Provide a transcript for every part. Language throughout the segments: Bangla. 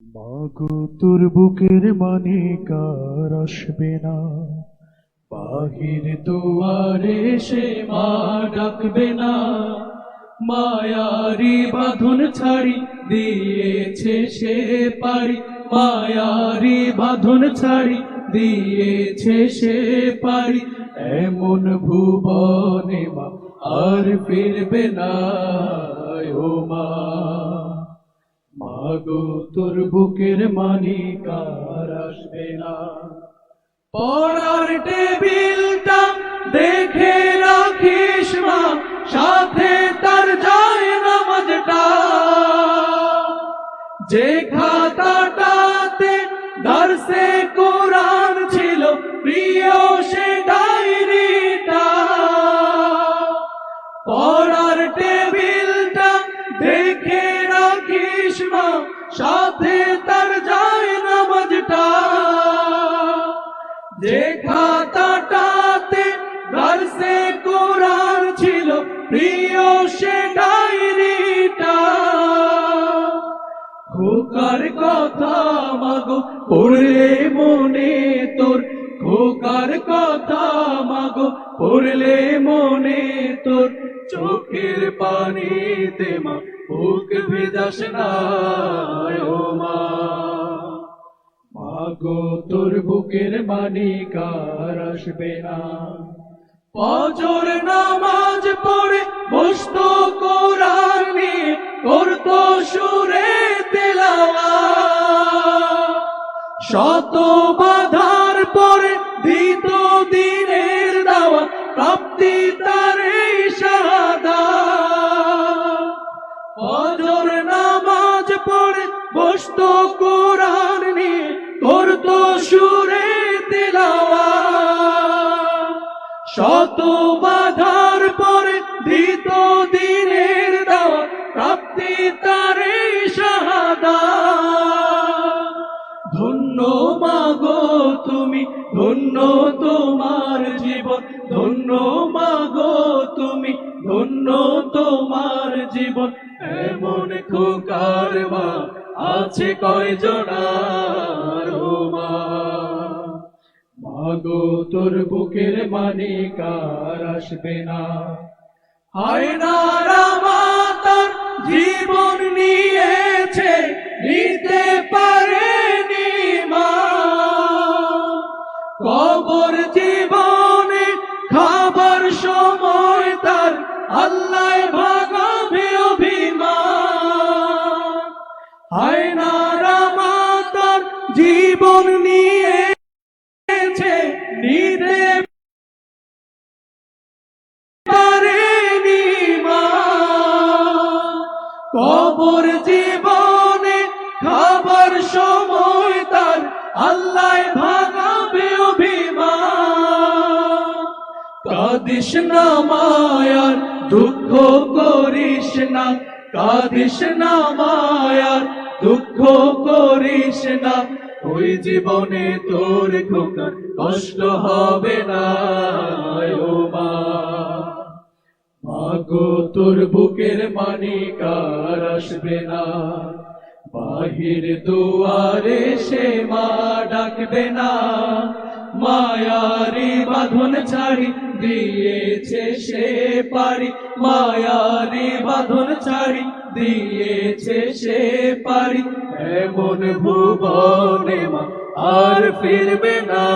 মাগো, তোর বুকের মানে কার আসবে না? বাহির দুয়ারে সে মা ডাকবে না। মায়ারি বাঁধন ছাড়ি, দিয়েছে সে পারি মায়ারি বাঁধন ছাড়ি, দিয়েছে সে পারি এমন ভুবনে মা আর ফিরবে না, ও মা। মাগো তোর বুকের মানি কার আসবে না। পড়ার টেবিলটা দেখে রাখিস মা, সাথে তার যায় নামাজটা। যে খাতাটাতে দর্শে কোরআন ছিল, প্রিয় সাথে তার যায় নামাজটা। যে খাতাটাতে দর্শে কোরআন ছিল, প্রিয় সে ডায়েরিটা। খোকার কথা মাগো পড়লে চোখের পানিতে মা, বুক ভেজাস মা। মাগো, তোর বুকের মানি কার আসবে না। ফজর নামাজ পড়ে বসতো কোরআন করতো সুরে তেলাওয়া শত বাধার পরে দিত দিনের দাওয়া প্রাপ্তি তার বসতো কোরআন নিয়ে করতো সুরে তেলাওয়া শত বাধার পরে দিত দিনের দাওয়া প্রাপ্তি তারে শাহাদা। ধন্য মাগো তুমি, ধন্য তোমার জীবন, ধন্য মাগো তুমি, ধন্য তোমার জীবন। এমন খোকার মা আছে কয়জনার ও মা মাগো, তোর বুকের মানে কার আসবে না? হায় না রামাতার জীবন নিয়েছে না জীবন নিয়ে নিতে পারেনি মা। কবর জীবনে খাবার সময় তার আল্লাহ ভাগাবে অভিমান। কাদিস না মায়ার, দুঃখ করিস না, কাদিস না মায়ার দুঃখ করিস না, ওই জীবনে তোর খোকার কষ্ট হবে না, ও মা। মাগো, তোর বুকের মানি কার আসবে না, বাহির দুয়ারে সে মা ডাকবে না, মায়ারি বাঁধন ছাড়ি, দিয়েছে সে পারি মায়ারি বাঁধন ছাড়ি দিয়েছে সে পারি, এমন ভুবনে মা আর ফিরবে না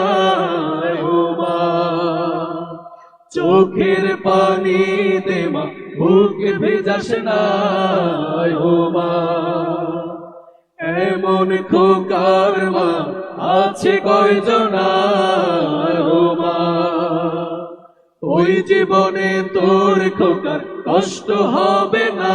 চোখের পানি দে মা বুক ভেজাস না এমন খোকার মা আছে কয়জনা ওই জীবনে তোর খোকার কষ্ট হবে না।